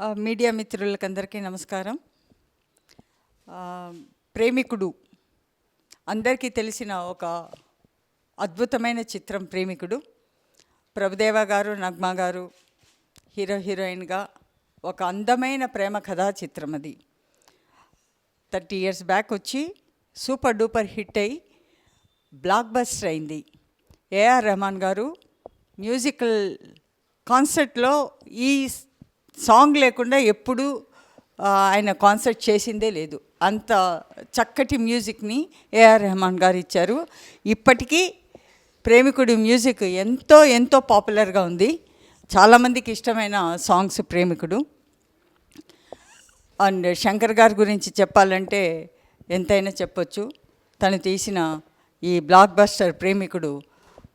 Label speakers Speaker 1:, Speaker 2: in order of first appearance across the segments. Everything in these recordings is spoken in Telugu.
Speaker 1: మీడియా మీడియా మిత్రులకందరికీ నమస్కారం. ప్రేమికుడు అందరికీ తెలిసిన ఒక అద్భుతమైన చిత్రం ప్రేమికుడు. ప్రభుదేవ గారు నగ్మా గారు హీరో హీరోయిన్గా ఒక అందమైన ప్రేమ కథా చిత్రం అది. థర్టీ ఇయర్స్ బ్యాక్ వచ్చి సూపర్ డూపర్ హిట్ అయి బ్లాక్ బస్టర్ అయింది. ఏఆర్ రెహమాన్ గారు మ్యూజికల్ కాన్సర్ట్లో ఈ సాంగ్ లేకుండా ఎప్పుడూ ఆయన కాన్సర్ట్ చేసిందే లేదు. అంత చక్కటి మ్యూజిక్ని ఏఆర్ రెహమాన్ గారు ఇచ్చారు. ఇప్పటికీ ప్రేమికుడి మ్యూజిక్ ఎంతో ఎంతో పాపులర్గా ఉంది. చాలామందికి ఇష్టమైన సాంగ్స్ ప్రేమికుడు. అండ్ శంకర్ గారి గురించి చెప్పాలంటే ఎంతైనా చెప్పొచ్చు. తను తీసిన ఈ బ్లాక్ బస్టర్ ప్రేమికుడు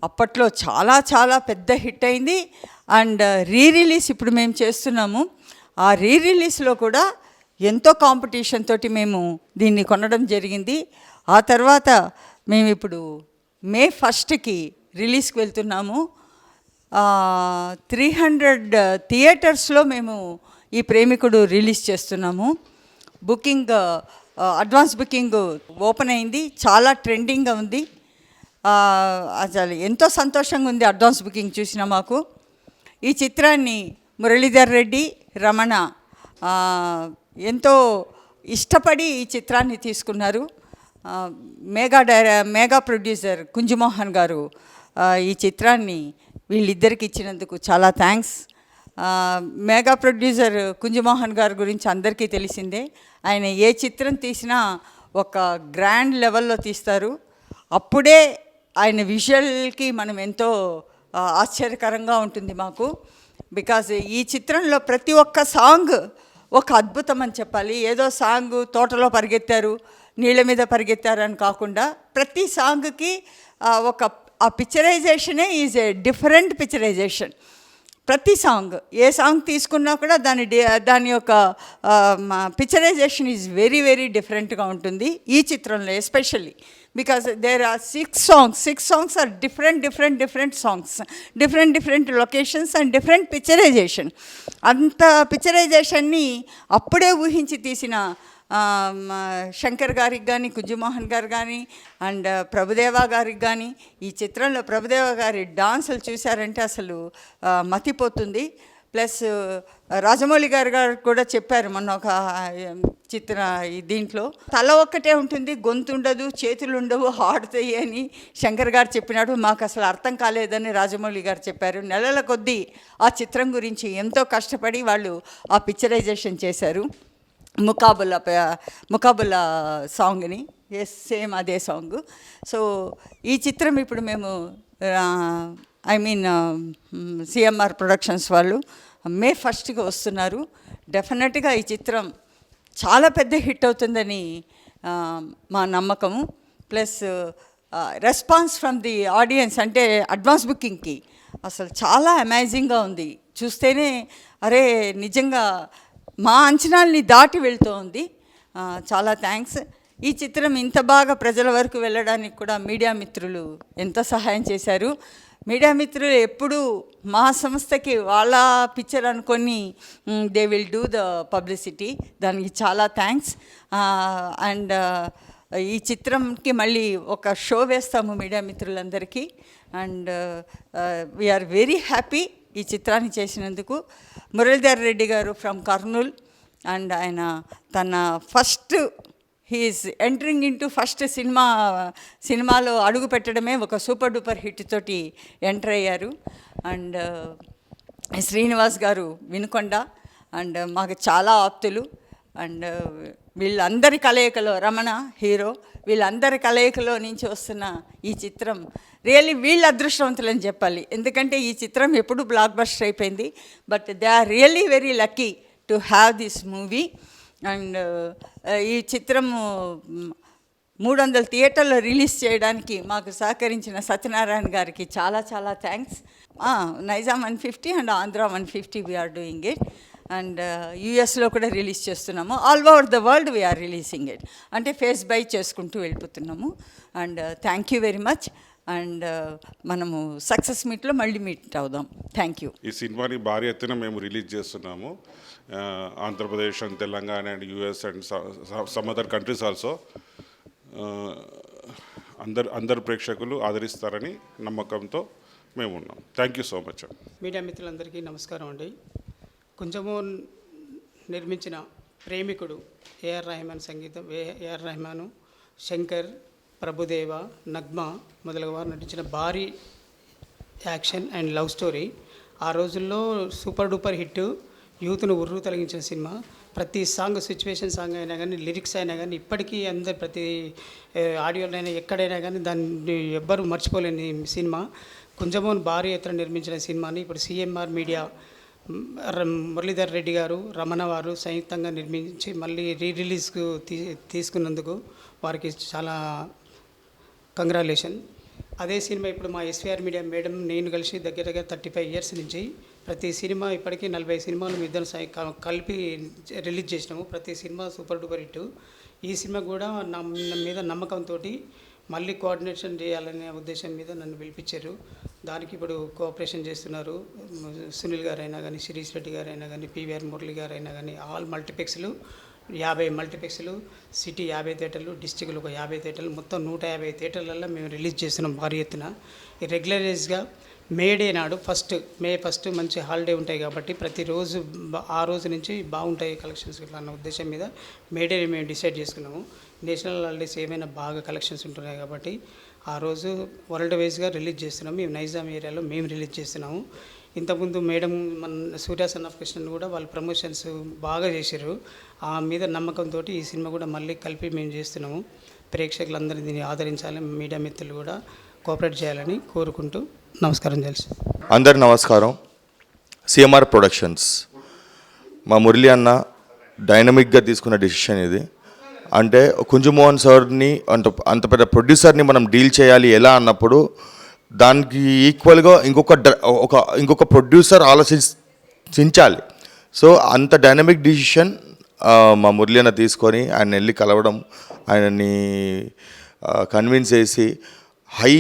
Speaker 1: అప్పట్లో చాలా చాలా పెద్ద హిట్ అయింది. అండ్ uh, రీ రిలీజ్ ఇప్పుడు మేము చేస్తున్నాము. ఆ రీ రిలీజ్లో కూడా ఎంతో కాంపిటీషన్ తోటి మేము దీన్ని కొనడం జరిగింది. ఆ తర్వాత మేము ఇప్పుడు మే ఫస్ట్కి రిలీజ్కి వెళ్తున్నాము. త్రీ హండ్రెడ్ థియేటర్స్లో మేము ఈ ప్రేమికుడు రిలీజ్ చేస్తున్నాము. Booking uh, uh, advance booking open అయింది. చాలా ట్రెండింగ్గా ఉంది. అసలు ఎంతో సంతోషంగా ఉంది అడ్వాన్స్ బుకింగ్ చూసిన మాకు. ఈ చిత్రాన్ని మురళీధర్ రెడ్డి రమణ ఎంతో ఇష్టపడి ఈ చిత్రాన్ని తీసుకున్నారు. మేఘా డైర మేఘా ప్రొడ్యూసర్ కుంజుమోహన్ గారు ఈ చిత్రాన్ని వీళ్ళిద్దరికి ఇచ్చినందుకు చాలా థ్యాంక్స్. మేఘా ప్రొడ్యూసర్ కుంజుమోహన్ గారి గురించి అందరికీ తెలిసిందే. ఆయన ఏ చిత్రం తీసినా ఒక గ్రాండ్ లెవెల్లో తీస్తారు. అప్పుడే ఆయన విజువల్కి మనం ఎంతో ఆశ్చర్యకరంగా ఉంటుంది మాకు. బికాజ్ ఈ చిత్రంలో ప్రతి ఒక్క సాంగ్ ఒక అద్భుతం అని చెప్పాలి. ఏదో సాంగ్ తోటలో పరిగెత్తారు నీళ్ళ మీద పరిగెత్తారు అని కాకుండా ప్రతి సాంగ్కి ఒక ఆ పిక్చరైజేషనే ఈజ్ ఏ డిఫరెంట్ పిక్చరైజేషన్ ప్రతి సాంగ్ ఏ సాంగ్ తీసుకున్నా కూడా దాని దాని యొక్క పిక్చరైజేషన్ ఈజ్ వెరీ వెరీ డిఫరెంట్గా ఉంటుంది ఈ చిత్రంలో especially because there are six songs six songs are different different different songs different different locations and different picturization అంత పిక్చరైజేషన్ని అప్పుడే ఊహించి తీసిన శంకర్ గారికి కానీ కుజ్జుమోహన్ గారు కానీ అండ్ ప్రభుదేవా గారికి కానీ ఈ చిత్రంలో ప్రభుదేవ గారి డాన్సులు చూశారంటే అసలు మతిపోతుంది. ప్లస్ రాజమౌళి గారు గారు కూడా చెప్పారు మొన్న ఒక చిత్ర ఈ దీంట్లో తల ఒక్కటే ఉంటుంది గొంతు ఉండదు చేతులు ఉండవు ఆడుతాయి అని శంకర్ గారు చెప్పినాడు. మాకు అసలు అర్థం కాలేదని రాజమౌళి గారు చెప్పారు. నెలల కొద్దీ ఆ చిత్రం గురించి ఎంతో కష్టపడి వాళ్ళు ఆ పిక్చరైజేషన్ చేశారు. ముకాబుల ముకాబుల సాంగ్ని. ఎస్ సేమ్ అదే సాంగ్ సో ఈ చిత్రం ఇప్పుడు మేము ఐ మీన్ సిఎంఆర్ ప్రొడక్షన్స్ వాళ్ళు మే ఫస్ట్కి వస్తున్నారు. డెఫినెట్గా ఈ చిత్రం చాలా పెద్ద హిట్ అవుతుందని మా నమ్మకము. Plus response from the audience అంటే అడ్వాన్స్ బుకింగ్కి అసలు చాలా అమేజింగ్గా ఉంది. చూస్తేనే అరే నిజంగా మా అంచనాల్ని దాటి వెళ్తూ ఉంది చాలా థ్యాంక్స్. ఈ చిత్రం ఇంత బాగా ప్రజల వరకు వెళ్ళడానికి కూడా మీడియా మిత్రులు ఎంతో సహాయం చేశారు. మీడియా మిత్రులు ఎప్పుడూ మా సంస్థకి వాళ్ళ పిక్చర్ అనుకొని they will do the publicity. దానికి చాలా థ్యాంక్స్. అండ్ ఈ చిత్రంకి మళ్ళీ ఒక షో వేస్తాము మీడియా మిత్రులందరికీ. అండ్ వీఆర్ వెరీ హ్యాపీ ఈ చిత్రాన్ని చేసినందుకు మురళీధర్ రెడ్డి గారు ఫ్రమ్ కర్నూల్ అండ్ ఆయన తన first he's entering into first cinema సినిమాలో అడుగు పెట్టడమే ఒక సూపర్ డూపర్ హిట్ తోటి ఎంటర్ అయ్యారు. అండ్ శ్రీనివాస్ గారు వినుకొండ అండ్ మాకు చాలా ఆప్తులు. అండ్ వీళ్ళందరి కలయికలో రమణ హీరో వీళ్ళందరి కలయికలో నుంచి వస్తున్న ఈ చిత్రం రియల్లీ వీళ్ళు అదృష్టవంతులని చెప్పాలి. ఎందుకంటే ఈ చిత్రం ఎప్పుడు బ్లాక్ బస్టర్ అయిపోయింది but they are really very lucky to have this movie and ఈ చిత్రము మూడు వందల థియేటర్లో రిలీజ్ చేయడానికి మాకు సహకరించిన సత్యనారాయణ గారికి చాలా చాలా thanks Nizam one fifty and Andhra one fifty we're doing it and యూఎస్లో కూడా రిలీజ్ చేస్తున్నాము. All over the world we're releasing it అంటే ఫేస్ బై చేసుకుంటూ వెళ్ళిపోతున్నాము. And thank you very much and మనము సక్సెస్ మీట్లో మళ్ళీ మీట్ అవుదాం. థ్యాంక్ యూ
Speaker 2: ఈ సినిమాని భారీ ఎత్తున మేము రిలీజ్ చేస్తున్నాము. Andhra Pradesh and Telangana and US and so- so- some other countries also. Uh, అందరు అందరు ప్రేక్షకులు ఆదరిస్తారని నమ్మకంతో మేము ఉన్నాం. Thank you so much
Speaker 3: media మిత్రులందరికీ నమస్కారం అండి. కొంచెము నిర్మించిన ప్రేమికుడు ఏఆర్ రెహమాన్ సంగీతం ఏఆర్ రెహమాను శంకర్ ప్రభుదేవ నగ్మ మొదలగు వారు నటించిన భారీ యాక్షన్ అండ్ లవ్ స్టోరీ. ఆ రోజుల్లో సూపర్ డూపర్ హిట్ యూత్ను ఉర్రు తొలగించిన సినిమా. ప్రతి సాంగ్ సిచ్యువేషన్ సాంగ్ అయినా కానీ లిరిక్స్ అయినా కానీ ఇప్పటికీ అందరు ప్రతి ఆడియోలైనా ఎక్కడైనా కానీ దాన్ని ఎవ్వరూ మర్చిపోలేని సినిమా. కుంజమోన్ భారీ ఎత్తున నిర్మించిన సినిమాని ఇప్పుడు సిఎంఆర్ మీడియా మురళీధర్ రెడ్డి గారు రమణ వారు సంయుక్తంగా నిర్మించి మళ్ళీ రీ రిలీజ్కు తీ తీసుకున్నందుకు వారికి చాలా కంగ్రాలేషన్. అదే సినిమా ఇప్పుడు మా ఎస్వీఆర్ మీడియా మేడం నేను కలిసి దగ్గర దగ్గర థర్టీ ఫైవ్ ఇయర్స్ నుంచి ప్రతి సినిమా ఇప్పటికీ నలభై సినిమాలు ఇద్దరు సై- కలిపి రిలీజ్ చేసినాము. ప్రతి సినిమా సూపర్ డూపర్ హిట్. ఈ సినిమా కూడా నా మీద నమ్మకంతో మళ్ళీ కోఆర్డినేషన్ చేయాలనే ఉద్దేశం మీద నన్ను పిలిపించారు. దానికి ఇప్పుడు కోఆపరేషన్ చేస్తున్నారు. సునీల్ గారైనా కానీ శిరీష్ రెడ్డి గారు అయినా కానీ పివిఆర్ మురళి గారు అయినా కానీ ఆల్ మల్టీప్లెక్స్లు యాభై మల్టీప్లెక్స్లు సిటీ యాభై థియేటర్లు డిస్టిక్లు ఒక యాభై థియేటర్లు మొత్తం నూట యాభై థియేటర్లలో మేము రిలీజ్ చేస్తున్నాం భారీ ఎత్తున. రెగ్యులరైజ్గా మే డే నాడు ఫస్ట్ మే ఫస్ట్ మంచి హాలిడే ఉంటాయి కాబట్టి ప్రతిరోజు ఆ రోజు నుంచి బాగుంటాయి కలెక్షన్స్ ఇట్లా అన్న ఉద్దేశం మీద మే డే మేము డిసైడ్ చేసుకున్నాము. నేషనల్ హాలిడేస్ ఏమైనా బాగా కలెక్షన్స్ ఉంటున్నాయి కాబట్టి ఆ రోజు వరల్డ్ వైజ్గా రిలీజ్ చేస్తున్నాము. మేము నైజాం ఏరియాలో మేము రిలీజ్ చేస్తున్నాము. ఇంతకుముందు మేడం మన సూర్య సన్ ఆఫ్ కృష్ణన్ కూడా వాళ్ళు ప్రమోషన్స్ బాగా చేశారు. ఆ మీద నమ్మకంతో ఈ సినిమా కూడా మళ్ళీ కలిపి మేము చేస్తున్నాము. ప్రేక్షకులందరూ దీన్ని ఆదరించాలని మీడియా మిత్రులు కూడా కోఆపరేట్ చేయాలని కోరుకుంటూ నమస్కారం తెలుసు.
Speaker 4: అందరు నమస్కారం. CMR productions. మా మురళి అన్న డైనమిక్గా తీసుకున్న డెసిషన్ ఇది. అంటే కుంజుమోహన్ సార్ని అంత అంత పెద్ద ప్రొడ్యూసర్ని మనం డీల్ చేయాలి ఎలా అన్నప్పుడు దానికి ఈక్వల్గా ఇంకొక డ- ఒక ఇంకొక ప్రొడ్యూసర్ ఆలోచించాలి సో అంత డైనమిక్ డిసిషన్ మా మురళి అన్న తీసుకొని ఆయన వెళ్ళి కలవడం ఆయనని కన్విన్స్ చేసి హై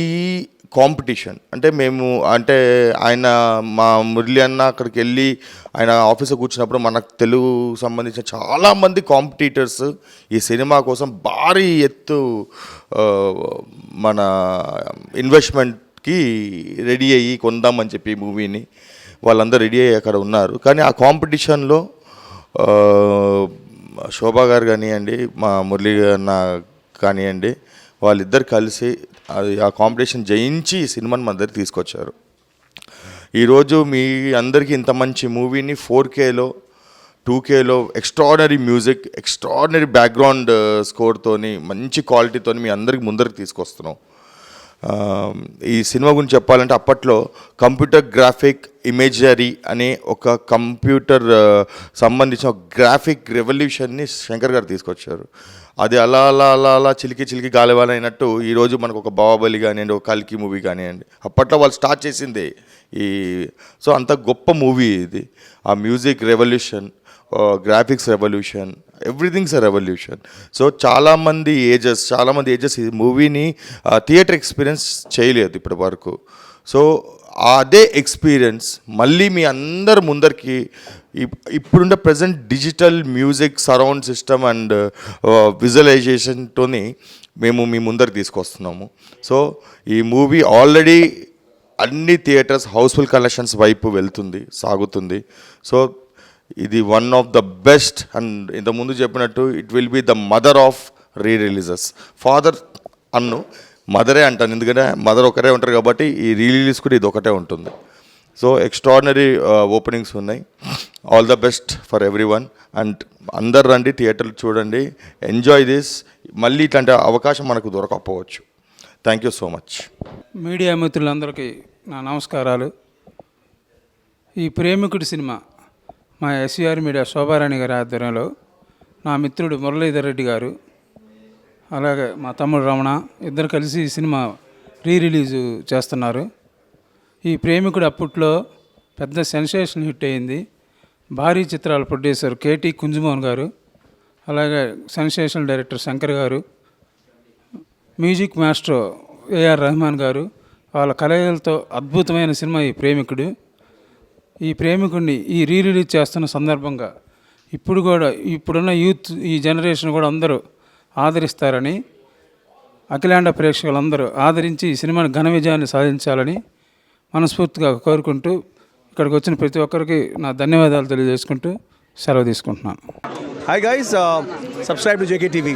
Speaker 4: కాంపిటీషన్. అంటే మేము అంటే ఆయన మా మురళి అన్న అక్కడికి వెళ్ళి ఆయన ఆఫీస్లో కూర్చున్నప్పుడు మనకు తెలుగు సంబంధించిన చాలామంది కాంపిటీటర్స్ ఈ సినిమా కోసం భారీ ఎత్తు మన ఇన్వెస్ట్మెంట్కి రెడీ అయ్యి కొందామని చెప్పి మూవీని వాళ్ళందరూ రెడీ అయ్యి అక్కడ ఉన్నారు. కానీ ఆ కాంపిటీషన్లో శోభా గారు కానివ్వండి మా మురళి అన్న కానివ్వండి వాళ్ళిద్దరు కలిసి అది ఆ కాంపిటీషన్ జయించి ఈ సినిమాని మన దగ్గర తీసుకొచ్చారు. ఈరోజు మీ అందరికీ ఇంత మంచి మూవీని ఫోర్ కేలో టూ కేలో extraordinary music extraordinary background uh, స్కోర్తోని మంచి క్వాలిటీతోని మీ అందరికి ముందరికి తీసుకొస్తున్నాం. ఈ సినిమా గురించి చెప్పాలంటే అప్పట్లో కంప్యూటర్ గ్రాఫిక్ ఇమేజరీ అనే ఒక కంప్యూటర్ సంబంధించిన గ్రాఫిక్ రెవల్యూషన్ని శంకర్ గారు తీసుకొచ్చారు. అది అలా అలా అలా అలా చిలికి చిలికి గాలివాలైనట్టు ఈరోజు మనకు ఒక బాహుబలి కానివ్వండి ఒక కల్కి మూవీ కానివ్వండి అప్పట్లో వాళ్ళు స్టార్ట్ చేసిందే ఈ సో అంత గొప్ప మూవీ ఇది. ఆ music revolution graphics revolution everythings a revolution so చాలామంది ఏజెస్ చాలామంది ఏజెస్ ఈ మూవీని థియేటర్ ఎక్స్పీరియన్స్ చేయలేదు ఇప్పటి వరకు. సో అదే ఎక్స్పీరియన్స్ మళ్ళీ మీ అందరు ముందరికి ఇప్- ఇప్పుడుండే present digital music surround system and విజువలైజేషన్తోని మేము మీ ముందరికి తీసుకొస్తున్నాము. సో ఈ మూవీ ఆల్రెడీ అన్ని థియేటర్స్ హౌస్ఫుల్ కలెక్షన్స్ వైపు వెళ్తుంది సాగుతుంది. సో ఇది one of the best and ఇంతకుముందు చెప్పినట్టు it will be the mother of rereleases father అన్ను మదరే అంటాను ఎందుకంటే మదర్ ఒకరే ఉంటారు కాబట్టి ఈ రీ రిలీజ్ కూడా ఇది ఒకటే ఉంటుంది. సో ఎక్స్ట్రాడినరీ ఓపెనింగ్స్ ఉన్నాయి. All the best for everyone and అందరు రండి థియేటర్లు చూడండి ఎంజాయ్ దిస్ మళ్ళీ ఇట్లాంటి అవకాశం మనకు దొరకకపోవచ్చు. Thank you so much
Speaker 5: media మిత్రులందరికీ నా నమస్కారాలు. ఈ ప్రేమికుడి సినిమా మా ఎస్సీఆర్ మీడియా శోభారాణి గారి ఆధ్వర్యంలో నా మిత్రుడు మురళీధర్ రెడ్డి గారు అలాగే మా తమ్ముడు రమణ ఇద్దరు కలిసి ఈ సినిమా రీ రిలీజు చేస్తున్నారు. ఈ ప్రేమికుడు అప్పట్లో పెద్ద సెన్సేషన్ హిట్ అయింది. భారీ చిత్రాల ప్రొడ్యూసర్ కేటీ కుంజుమోహన్ గారు అలాగే సెన్సేషన్ డైరెక్టర్ శంకర్ గారు మ్యూజిక్ మాస్టర్ ఏఆర్ రెహమాన్ గారు వాళ్ళ కలయికలతో అద్భుతమైన సినిమా ఈ ప్రేమికుడు. ఈ ప్రేమికుడిని ఈ రీ రిలీజ్ చేస్తున్న సందర్భంగా ఇప్పుడు కూడా ఇప్పుడున్న యూత్ ఈ జనరేషన్ కూడా అందరూ ఆదరిస్తారని అఖిలాండ ప్రేక్షకులందరూ ఆదరించి ఈ సినిమాని ఘన విజయాన్ని సాధించాలని మనస్ఫూర్తిగా కోరుకుంటూ ఇక్కడికి వచ్చిన ప్రతి ఒక్కరికి నా ధన్యవాదాలు తెలియజేసుకుంటూ సెలవు తీసుకుంటున్నాను.
Speaker 6: Hi guys subscribe to J K TV